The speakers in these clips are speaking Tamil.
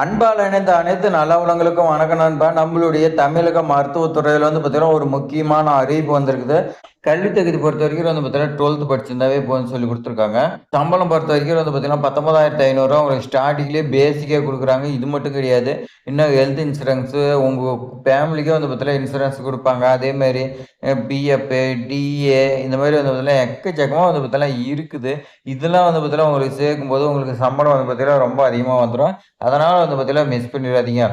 அன்பால் இணைந்த அனைத்து நல்லவளங்களுக்கும் வணக்கம் நண்பா. நம்மளுடைய தமிழக மருத்துவத்துறையில் வந்து பார்த்தீங்கன்னா ஒரு முக்கியமான அறிவிப்பு வந்திருக்குது. கல்வி தகுதி பொறுத்த வரைக்கும் வந்து பார்த்தீங்கன்னா டுவெல்த் படிச்சிருந்தாவே போதும்னு சொல்லி கொடுத்துருக்காங்க. சம்பளம் பொறுத்த வரைக்கும் வந்து பார்த்தீங்கன்னா பத்தொன்பதாயிரத்தி ஐநூறுரூவா உங்களுக்கு ஸ்டார்டிங்லேயே பேசிக்காக கொடுக்குறாங்க. இது மட்டும் கிடையாது. இன்னும் ஹெல்த் இன்சூரன்ஸு உங்கள் ஃபேமிலிக்கே வந்து பார்த்தீங்கன்னா இன்சூரன்ஸ் கொடுப்பாங்க. அதேமாரி பிஎஃப் டிஏ இந்த மாதிரி வந்து பார்த்தீங்கன்னா எக்கச்சக்கமாக வந்து பார்த்தீங்கன்னா இருக்குது. இதெல்லாம் வந்து பார்த்தீங்கன்னா உங்களுக்கு சேர்க்கும்போது உங்களுக்கு சம்பளம் வந்து பார்த்தீங்கன்னா ரொம்ப அதிகமாக வந்துடும் அதனால் வந்து பார்த்தீங்கன்னா மிஸ் பண்ணிடாதீங்க.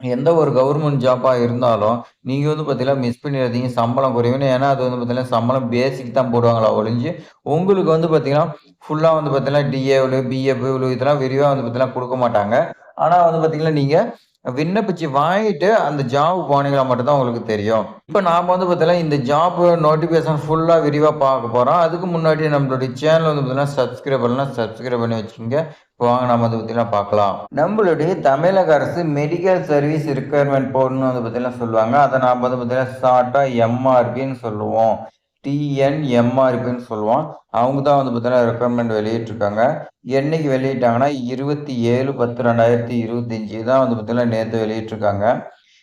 எந்த ஒரு கவர்மெண்ட் ஜாப்பாக இருந்தாலும் நீங்கள் வந்து பார்த்தீங்கன்னா மிஸ் பண்ணிடாதீங்க. சம்பளம் குறைவுன்னு ஏன்னா அது வந்து பார்த்தீங்கன்னா சம்பளம் பேசிக் தான் போடுவாங்களா ஒழிஞ்சு உங்களுக்கு வந்து பார்த்தீங்கன்னா ஃபுல்லாக வந்து பார்த்தீங்கன்னா டிஏ இவ்வளோ பிஎஃப் இவ்வளோ இதெல்லாம் விரிவாக வந்து பார்த்தீங்கன்னா கொடுக்க மாட்டாங்க. ஆனால் வந்து பார்த்தீங்கன்னா நீங்கள் விண்ணப்பிச்சு வாங்கிட்டு அந்த ஜாப் போனீங்களா மட்டும்தான் உங்களுக்கு தெரியும். இப்போ நாம் வந்து பார்த்தீங்கன்னா இந்த ஜாப் நோட்டிஃபிகேஷன் ஃபுல்லாக விரிவாக பார்க்க போகிறோம் அதுக்கு முன்னாடி நம்மளுடைய சேனல் வந்து பார்த்தீங்கன்னா சப்ஸ்கிரைப் பண்ணலாம். சப்ஸ்கிரைப் பண்ணி வச்சுக்கோங்க. வாங்க நம்ம அதை பற்றிலாம் பார்க்கலாம் நம்மளுடைய தமிழக அரசு மெடிக்கல் சர்வீஸ் ரிக்குயர்மெண்ட் போர்டுன்னு வந்து பார்த்தீங்கன்னா சொல்லுவாங்க. அதை நாம் வந்து பார்த்தீங்கன்னா ஷார்ட்டாக எம்ஆர்பின்னு சொல்லுவோம். டிஎன்எம்ஆர்பின்னு சொல்லுவோம். அவங்க தான் வந்து பார்த்தீங்கன்னா ரெக்கொயர்மெண்ட் வெளியிட்டிருக்காங்க. என்னைக்கு வெளியிட்டாங்கன்னா இருபத்தி ஏழு பத்து ரெண்டாயிரத்தி இருபத்தஞ்சி தான் வந்து பார்த்தீங்கன்னா நேற்று வெளியிட்டிருக்காங்க.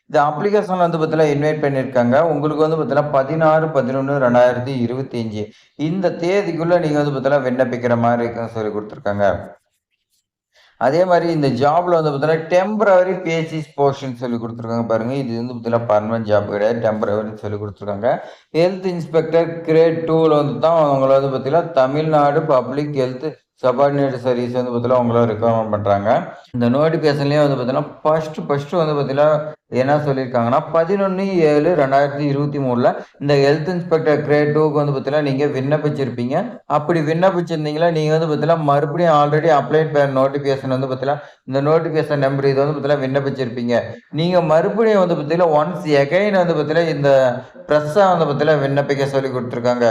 இந்த அப்ளிகேஷன் வந்து பார்த்தீங்கன்னா இன்வைட் பண்ணியிருக்காங்க. உங்களுக்கு வந்து பார்த்தீங்கன்னா பதினாறு பதினொன்று ரெண்டாயிரத்தி இருபத்தி அஞ்சு இந்த தேதிக்குள்ளே நீங்கள் வந்து பார்த்தீங்கன்னா விண்ணப்பிக்கிற மாதிரி இருக்குன்னு சொல்லி கொடுத்துருக்காங்க. அதே மாதிரி இந்த ஜாப்ல வந்து பார்த்தீங்கன்னா டெம்பரவரி பேசிஸ் போர்ஷன் சொல்லி கொடுத்துருக்காங்க பாருங்க. இது வந்து பார்த்தீங்கன்னா பர்மனன்ட் ஜாப் கிடையாது. டெம்பரவரின்னு சொல்லி கொடுத்துருக்காங்க. ஹெல்த் இன்ஸ்பெக்டர் கிரேட் டூவில் வந்து தான் அவங்கள வந்து பார்த்தீங்கன்னா Tamil Nadu public health subordinate service வந்து பார்த்தீங்கன்னா உங்களை ரெக்கமெண்ட் பண்ணுறாங்க இந்த நோட்டிஃபிகேஷன்லேயே வந்து பார்த்தீங்கன்னா ஃபர்ஸ்ட் ஃபஸ்ட்டு வந்து பார்த்தீங்கன்னா என்ன சொல்லியிருக்காங்கன்னா பதினொன்று ஏழு ரெண்டாயிரத்தி இருபத்தி மூணில் இந்த ஹெல்த் இன்ஸ்பெக்டர் கிரேட் டூக்கு வந்து பார்த்தீங்கன்னா நீங்கள் விண்ணப்பிச்சிருப்பீங்க அப்படி விண்ணப்பிச்சிருந்தீங்களா நீங்கள் வந்து பார்த்தீங்கன்னா மறுபடியும் ஆல்ரெடி அப்ளைட் பேர் நோட்டிஃபிகேஷன் வந்து பார்த்தீங்கன்னா இந்த நோட்டிஃபிகேஷன் நம்பர் இது வந்து பார்த்தீங்கன்னா விண்ணப்பிச்சிருப்பீங்க நீங்கள் மறுபடியும் வந்து பார்த்தீங்கன்னா ஒன்ஸ் எகைன் வந்து பார்த்தீங்கன்னா இந்த ப்ரெஸ்ஸாக வந்து பார்த்தீங்கன்னா விண்ணப்பிக்க சொல்லி கொடுத்துருக்காங்க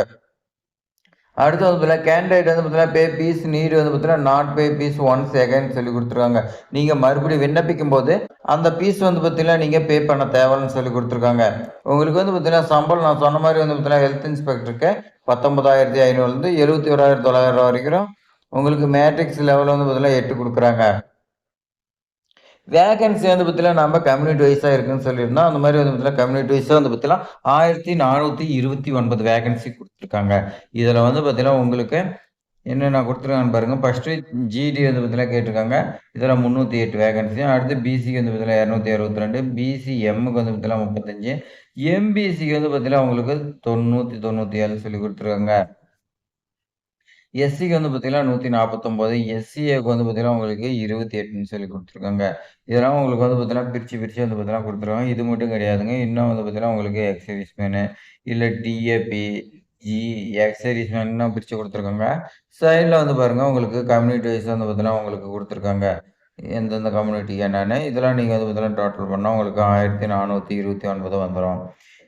அடுத்து வந்து பார்த்தீங்கன்னா கேண்டிடேட் வந்து பார்த்தீங்கன்னா பே பீஸ் நீடு வந்து பார்த்தீங்கன்னா not pay fees one second சொல்லி கொடுத்துருக்காங்க. நீங்கள் மறுபடியும் விண்ணப்பிக்கும் போது அந்த பீஸ் வந்து பார்த்தீங்கன்னா நீங்கள் பே பண்ண தேவைன்னு சொல்லி கொடுத்துருக்காங்க. உங்களுக்கு வந்து பார்த்தீங்கன்னா சம்பளம் நான் சொன்ன மாதிரி வந்து பார்த்தீங்கன்னா ஹெல்த் இன்ஸ்பெக்டருக்கு பத்தொன்பதாயிரத்தி ஐநூறுலேருந்து எழுபத்தி ஓராயிரத்தி தொள்ளாயிரம் வரைக்கும் உங்களுக்கு மேட்ரிக்ஸ் லெவலில் வந்து பார்த்தீங்கன்னா எட்டு கொடுக்குறாங்க. வேகன்சி வந்து பார்த்தீங்கன்னா நம்ம கம்யூனிட்டி வைஸாக இருக்குன்னு சொல்லியிருந்தோம் அந்த மாதிரி வந்து பார்த்தீங்கன்னா கம்யூனிட்டி வைஸாக வந்து பார்த்தீங்கன்னா ஆயிரத்தி நானூற்றி இருபத்தி ஒன்பது வேகன்சி கொடுத்துருக்காங்க. இதில் வந்து பார்த்தீங்கன்னா உங்களுக்கு என்னென்ன கொடுத்துருக்காங்கன்னு பாருங்கள் ஃபஸ்ட்டு ஜிடி வந்து பார்த்தீங்கன்னா கேட்டிருக்காங்க. இதில் முந்நூற்றி எட்டு வேகன்சி அடுத்து பிசிக்கு வந்து பார்த்தீங்கன்னா இரநூத்தி அறுபத்தி ரெண்டு பிசி எம்முக்கு வந்து பார்த்தீங்கன்னா முப்பத்தஞ்சு. எம்பிசிக்கு வந்து பார்த்தீங்கன்னா உங்களுக்கு தொண்ணூற்றி தொண்ணூற்றி ஏழு சொல்லி கொடுத்துருக்காங்க. எஸ்சிக்கு வந்து பார்த்தீங்கன்னா நூற்றி நாற்பத்தொம்போது எஸ்சிஏக்கு வந்து பார்த்தீங்கன்னா உங்களுக்கு இருபத்தி எட்டுன்னு சொல்லி கொடுத்துருக்காங்க. இதெல்லாம் உங்களுக்கு வந்து பார்த்தீங்கன்னா பிரித்து பிரித்து வந்து பார்த்தீங்கன்னா கொடுத்துருக்காங்க. இது மட்டும் கிடையாதுங்க. இன்னும் வந்து பார்த்தீங்கன்னா உங்களுக்கு எக்ஸர்வீஸ் மேனு இல்லை டிஏபி ஜி எக்ஸர்வீஸ் பிரித்து கொடுத்துருக்காங்க. சைடில் வந்து பாருங்கள் உங்களுக்கு கம்யூனிட்டி வைஸ் வந்து பார்த்தீங்கன்னா உங்களுக்கு கொடுத்துருக்காங்க. எந்தெந்த கம்யூனிட்டி என்னென்னு. இதெல்லாம் நீங்கள் வந்து பார்த்தீங்கன்னா டோட்டல் பண்ணால் உங்களுக்கு ஆயிரத்தி நானூற்றி இருபத்தி ஒன்பது வந்துடும்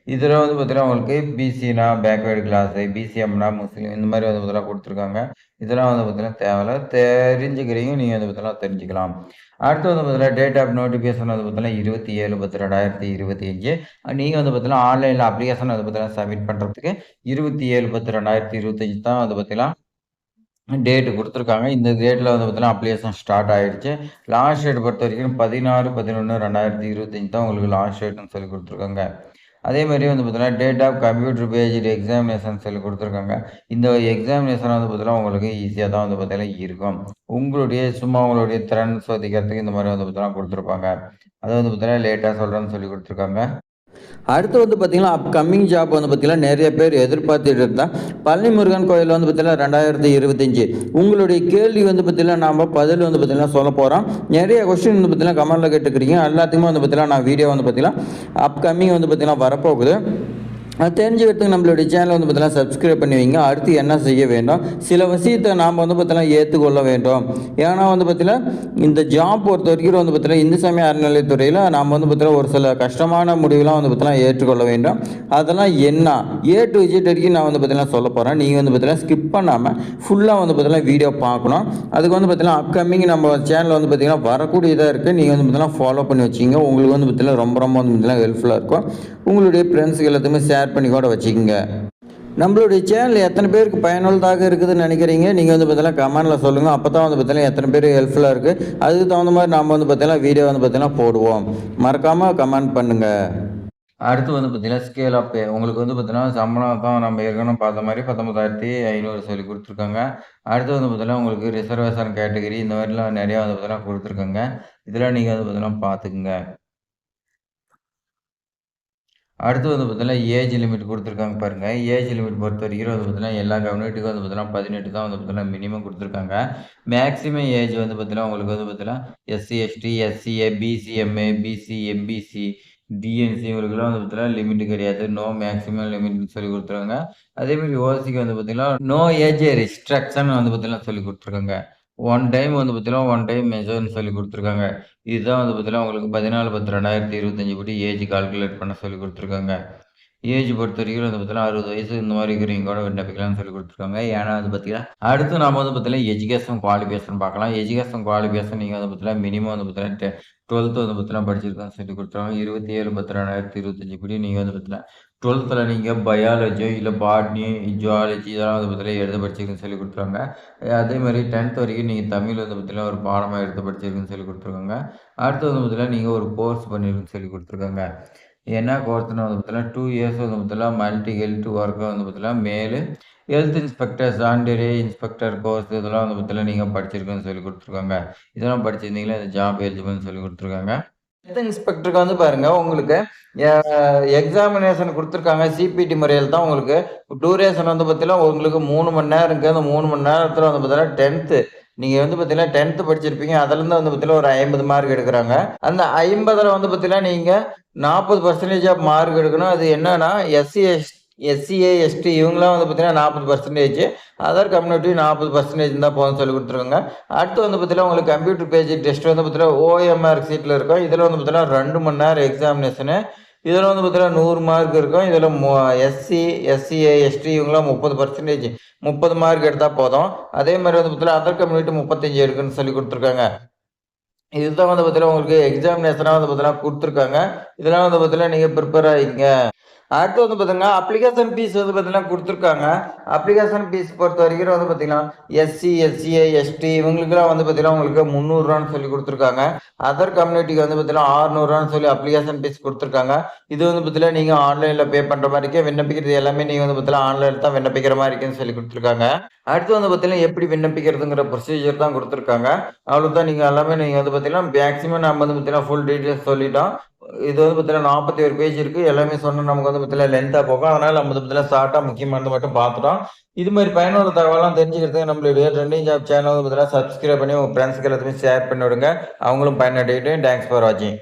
இதில் வந்து பார்த்தீங்கன்னா உங்களுக்கு பிசினா பேக்வேர்டு கிளாஸு பிசிஎம்னா முஸ்லீம் இந்த மாதிரி வந்து பார்த்தீங்கன்னா கொடுத்துருக்காங்க இதெல்லாம் வந்து பார்த்தீங்கன்னா தேவையில்ல தெரிஞ்சுக்கிறீங்க நீங்கள் வந்து பார்த்தீங்கன்னா தெரிஞ்சுக்கலாம் அடுத்து வந்து பார்த்தீங்கன்னா டேட் ஆஃப் நோட்டிஃபிகேஷன் வந்து பார்த்தீங்கன்னா இருபத்தி ஏழு பத்து ரெண்டாயிரத்தி இருபத்தி அஞ்சு நீங்கள் வந்து பார்த்தீங்கன்னா ஆன்லைனில் அப்ளிகேஷன் வந்து பார்த்தீங்கன்னா சப்மிட் பண்ணுறதுக்கு இருபத்தி ஏழு பத்து ரெண்டாயிரத்தி இருபத்தஞ்சி தான் வந்து பார்த்தீங்கன்னா டேட்டு கொடுத்துருக்காங்க இந்த டேட்டில் வந்து பார்த்தீங்கன்னா அப்ளிகேஷன் ஸ்டார்ட் ஆகிடுச்சு லாஸ்ட் டேட் பொறுத்த வரைக்கும் பதினாறு பதினொன்று ரெண்டாயிரத்தி இருபத்தஞ்சி தான் உங்களுக்கு லாஸ்ட் டேட்னு சொல்லி கொடுத்துருக்காங்க அதே மாதிரி வந்து பார்த்தீங்கன்னா date of computer based examination சொல்லி கொடுத்துருக்காங்க. இந்த எக்ஸாமினேஷன் வந்து பார்த்தீங்கன்னா உங்களுக்கு ஈஸியாக தான் வந்து பார்த்தீங்கன்னா இருக்கும். உங்களுடைய சும்மா உங்களுடைய திறன் சோதிக்கிறதுக்கு இந்த மாதிரி வந்து பார்த்தீங்கன்னா கொடுத்துருப்பாங்க. அதை வந்து பார்த்தீங்கன்னா லேட்டாக சொல்கிறேன்னு சொல்லி கொடுத்துருக்காங்க. அடுத்து வந்து பார்த்தீங்கன்னா அப்கமிங் ஜாப் வந்து பார்த்தீங்கன்னா நிறைய பேர் எதிர்பார்த்துட்டு இருந்தால் பழனி முருகன் கோயில் வந்து பார்த்தீங்கன்னா ரெண்டாயிரத்தி இருபத்தஞ்சி. உங்களுடைய கேள்வி வந்து பார்த்தீங்கன்னா நாம் பதில் வந்து பார்த்தீங்கன்னா சொல்ல போகிறோம் நிறைய கொஸ்டின் வந்து பார்த்தீங்கன்னா கமெண்ட்டில் கேட்டுக்கிறீங்க. எல்லாத்துக்குமே வந்து பார்த்தீங்கன்னா நான் வீடியோ வந்து பார்த்தீங்கன்னா அப்கமிங் வந்து பார்த்தீங்கன்னா வரப்போகுது. அது தெரிஞ்சுக்கிறதுக்கு நம்மளுடைய சேனல் வந்து பார்த்தீங்கன்னா சப்ஸ்கிரைப் பண்ணி வைங்க அடுத்து என்ன செய்ய வேண்டும் சில விஷயத்தை நாம் வந்து பார்த்தீங்கன்னா ஏற்றுக்கொள்ள வேண்டும் ஏன்னா வந்து பார்த்தீங்கன்னா இந்த ஜாப் பொறுத்த வரைக்கும் வந்து பார்த்தீங்கன்னா இந்து சமய அறநிலையத்துறையில் நாம் வந்து பார்த்தீங்கன்னா ஒரு சில கஷ்டமான முடிவுலாம் வந்து பார்த்தீங்கன்னா ஏற்றுக்கொள்ள வேண்டும் அதெல்லாம் என்ன ஏ டு விஜிட் வரைக்கும் நான் வந்து பார்த்தீங்கன்னா சொல்ல போகிறேன் நீங்கள் வந்து பார்த்தீங்கன்னா ஸ்கிப் பண்ணாமல் ஃபுல்லாக வந்து பார்த்தீங்கன்னா வீடியோ பார்க்கணும் அதுக்கு வந்து பார்த்தீங்கன்னா அப்கமிங் நம்ம சேனல் வந்து பார்த்தீங்கன்னா வரக்கூடியதாக இருக்குது நீங்கள் வந்து பார்த்தீங்கன்னா ஃபாலோ பண்ணி வச்சிங்க உங்களுக்கு வந்து பார்த்தீங்கன்னா ரொம்ப ரொம்ப வந்து பார்த்தீங்கன்னா ஹெல்ப்ஃபுல்லாக இருக்கும் உங்களுடைய ஃப்ரெண்ட்ஸுக்கு எல்லாத்துக்குமே ஷேர் பண்ணி கூட வச்சுக்கோங்க. நம்மளுடைய சேனல் எத்தனை பேருக்கு பயனுள்ளதாக இருக்குதுன்னு நினைக்கிறீங்க? நீங்கள் வந்து பார்த்தீங்கன்னா கமெண்டில் சொல்லுங்கள் அப்போ தான் வந்து பார்த்தீங்கன்னா எத்தனை பேர் ஹெல்ப்ஃபுல்லாக இருக்குது அதுக்கு தகுந்த மாதிரி நம்ம வந்து பார்த்தீங்கன்னா வீடியோ வந்து பார்த்தீங்கன்னா போடுவோம். மறக்காமல் கமெண்ட் பண்ணுங்கள் அடுத்து வந்து பார்த்தீங்கன்னா ஸ்கேல் ஆஃப் உங்களுக்கு வந்து பார்த்தீங்கன்னா சம்பளம் தான் நம்ம ஏற்கனவே பார்த்த மாதிரி பத்தொம்பதாயிரத்தி ஐநூறு சொல்லி கொடுத்துருக்காங்க. அடுத்து வந்து பார்த்தீங்கன்னா உங்களுக்கு ரிசர்வேஷன் கேட்டகரி இந்த மாதிரிலாம் நிறையா வந்து பார்த்தீங்கன்னா கொடுத்துருக்காங்க. இதெல்லாம் நீங்கள் வந்து பார்த்தீங்கன்னா பார்த்துக்குங்க. அடுத்து வந்து பார்த்தீங்கன்னா ஏஜ் லிமிட் கொடுத்துருக்காங்க பாருங்கள் ஏஜ் லிமிட் பொறுத்த வரைக்கும் வந்து பார்த்தீங்கன்னா எல்லா கவர்மெண்ட்டுக்கும் வந்து பார்த்தீங்கன்னா பதினெட்டு தான் வந்து பார்த்தீங்கன்னா மினிமம் கொடுத்துருக்காங்க. மேக்ஸிமம் ஏஜ் வந்து பார்த்தீங்கன்னா உங்களுக்கு வந்து பார்த்தீங்கன்னா SC ST SCA BCMA BC MBC DNC இவங்களுக்குலாம் வந்து பார்த்தீங்கன்னா லிமிட் கிடையாது. நோ மேக்ஸிமம் லிமிட்னு சொல்லி கொடுத்துருக்காங்க. அதேமாதிரி ஓசிக்கு வந்து பார்த்தீங்கன்னா நோ ஏஜ் ரிஸ்ட்ரக்ஷன் வந்து பார்த்தீங்கன்னா சொல்லி கொடுத்துருக்காங்க. ஒன் டைம் வந்து பார்த்தீங்கன்னா ஒன் டைம் மெஷர்னு சொல்லி கொடுத்துருக்காங்க. இதுதான் வந்து பார்த்தீங்கன்னா உங்களுக்கு பதினாலு பத்து ரெண்டாயிரத்தி இருபத்தஞ்சி படி ஏஜ் கால்குலேட் பண்ண சொல்லி கொடுத்துருக்காங்க. ஏஜ் பொறுத்த வரைக்கும் வந்து பார்த்தீங்கன்னா அறுபது வயசு இந்த மாதிரி இருக்கிறவங்க கூட விண்ணப்பிக்கலாம்னு சொல்லி கொடுத்துருக்காங்க. ஏன்னா வந்து பார்த்தீங்கன்னா அடுத்து நம்ம வந்து பார்த்தீங்கன்னா எஜுகேஷன் குவாலிஃபிகேஷன் பார்க்கலாம். எஜுகேஷன் குவாலிஃபிகேஷன் நீங்கள் வந்து பார்த்தீங்கன்னா மினிமம் வந்து பார்த்தீங்கன்னா டுவெல்த்து வந்து பார்த்தீங்கன்னா படிச்சிருக்கான்னு சொல்லி கொடுத்துருவாங்க இருபத்தி ஏழு பத்து ரெண்டாயிரத்தி இருபத்தஞ்சு படி நீங்கள் வந்து பார்த்தீங்கன்னா டுவெல்த்தில் நீங்கள் பயாலஜியோ இல்லை பாட்னி ஜுவாலஜி இதெல்லாம் வந்து பார்த்தீங்கன்னா எடுத்து படிச்சிருக்குன்னு சொல்லி கொடுத்துருவாங்க அதே மாதிரி டென்த் வரைக்கும் நீங்கள் தமிழ் வந்து பார்த்தீங்கன்னா ஒரு பாடமாக எடுத்து படிச்சிருக்குன்னு சொல்லி கொடுத்துருக்காங்க. அடுத்து வந்து பார்த்தீங்கன்னா நீங்கள் ஒரு கோர்ஸ் பண்ணிருக்குன்னு சொல்லி கொடுத்துருக்காங்க. என்ன கோர்த்துன்னு வந்து பார்த்தீங்கன்னா டூ இயர்ஸ் வந்து பார்த்தீங்கன்னா மல்டி ஹெல்த் ஒர்க்கு வந்து பார்த்தீங்கன்னா male health inspector sanitary inspector course இதெல்லாம் வந்து பார்த்தீங்கன்னா நீங்கள் படிச்சிருக்குன்னு சொல்லி கொடுத்துருக்காங்க. இதெல்லாம் படிச்சிருந்தீங்களா இந்த ஜாப் எலிஜிபிள்னு சொல்லி கொடுத்துருக்காங்க. ஹெல்த் இன்ஸ்பெக்டருக்கு வந்து பாருங்க உங்களுக்கு எக்ஸாமினேஷன் கொடுத்துருக்காங்க சிபிடி முறையில் தான் உங்களுக்கு. டூரேஷன் வந்து பார்த்தீங்கன்னா உங்களுக்கு மூணு மணி நேரம் இருக்குது அந்த மூணு மணி நேரத்தில் வந்து பார்த்தீங்கன்னா டென்த்து நீங்கள் வந்து பார்த்தீங்கன்னா டென்த்து படிச்சிருப்பீங்க. அதுலேருந்து வந்து பார்த்தீங்கன்னா ஒரு ஐம்பது மார்க் எடுக்கிறாங்க. அந்த ஐம்பதில் வந்து பார்த்தீங்கன்னா நீங்கள் நாற்பது பர்சன்டேஜ் ஆஃப் மார்க் எடுக்கணும். அது என்னன்னா எஸ்சி எஸ் எஸ்சிஏ எஸ்டி இவங்களாம் வந்து பார்த்தீங்கன்னா நாற்பது பர்சன்டேஜ் அதர் கம்யூனிட்டி நாற்பது பர்சன்டேஜ் தான் போதும் சொல்லி கொடுத்துருக்காங்க அடுத்து வந்து பார்த்தீங்கன்னா உங்களுக்கு கம்ப்யூட்டர் பேஜ் டெஸ்ட் வந்து பார்த்தீங்கன்னா ஓஎம்ஆர் சீட்டில் இருக்கும். இதில் வந்து பார்த்தீங்கன்னா ரெண்டு மணி நேரம் எக்ஸாமினேஷனு இதில் வந்து பார்த்தீங்கன்னா நூறு மார்க் இருக்கும். இதில் எஸ்சி எஸ்சிஏ எஸ்டி இவங்களாம் முப்பது பர்சன்டேஜ் முப்பது மார்க் எடுத்தால் போதும். அதே மாதிரி வந்து பார்த்தீங்கன்னா அதர் கம்யூனிட்டி முப்பத்தஞ்சு எடுக்குன்னு சொல்லி கொடுத்துருக்காங்க. இதுதான் வந்து பார்த்தீங்கன்னா உங்களுக்கு எக்ஸாமினேஷனாக வந்து பார்த்தீங்கன்னா கொடுத்துருக்காங்க. இதெல்லாம் வந்து பார்த்தீங்கன்னா நீங்கள் ப்ரிப்பேர் ஆகிங்க அடுத்து வந்து பார்த்தீங்கன்னா அப்ளிகேஷன் ஃபீஸ் வந்து பார்த்தீங்கன்னா கொடுத்துருக்காங்க. அப்ளிகேஷன் ஃபீஸ் பொறுத்த வரைக்கும் வந்து பார்த்தீங்கன்னா எஸ்சி எஸ்சிஏ எஸ்டி இவங்களுக்குலாம் வந்து பார்த்தீங்கன்னா உங்களுக்கு முந்நூறுரூவான்னு சொல்லி கொடுத்துருக்காங்க. அதர் கம்யூனிட்டிக்கு வந்து பார்த்தீங்கன்னா ஆறுநூறுவான்னு சொல்லி அப்ளிகேஷன் ஃபீஸ் கொடுத்துருக்காங்க. இது வந்து பார்த்தீங்கன்னா நீங்கள் ஆன்லைனில் பே பண்ணுற மாதிரி விண்ணப்பிக்கிறது எல்லாமே நீங்கள் வந்து பார்த்தீங்கன்னா ஆன்லைனில் தான் விண்ணப்பிக்கிற மாதிரி இருக்குன்னு சொல்லி கொடுத்துருக்காங்க. அடுத்து வந்து பார்த்தீங்கன்னா எப்படி விண்ணப்பிக்கிறதுங்கிற ப்ரொசீஜர் தான் கொடுத்துருக்காங்க. அவ்வளோ தான் நீங்கள் எல்லாமே நீங்கள் வந்து பார்த்தீங்கன்னா மேக்ஸிமம் நம்ம வந்து பார்த்தீங்கன்னா ஃபுல் டீட்டெயில்ஸ் சொல்லிட்டோம். இது வந்து பார்த்தீங்கன்னா நாற்பத்தி ஒரு பேஜ் இருக்குது எல்லாமே சொன்னால் நமக்கு வந்து பார்த்தீங்கன்னா லென்த்தாக போகும். அதனால் நம்ம வந்து பார்த்தீங்கன்னா ஷார்ட்டாக முக்கியமானது மட்டும் பார்த்துட்டோம். இது மாதிரி பயனுள்ள தகவலாம் தெரிஞ்சுக்கிறதுக்கு நம்மளுடைய ட்ரெண்டிங் ஜாப் சேனல் வந்து பார்த்தீங்கன்னா சப்ஸ்கிரைப் பண்ணி உங்கள் ஃப்ரெண்ட்ஸ்க்கு எல்லாத்தையுமே ஷேர் பண்ணி விடுங்க. அவங்களும் பயனடையிட்டு தேங்க்ஸ் ஃபார் வாட்சிங்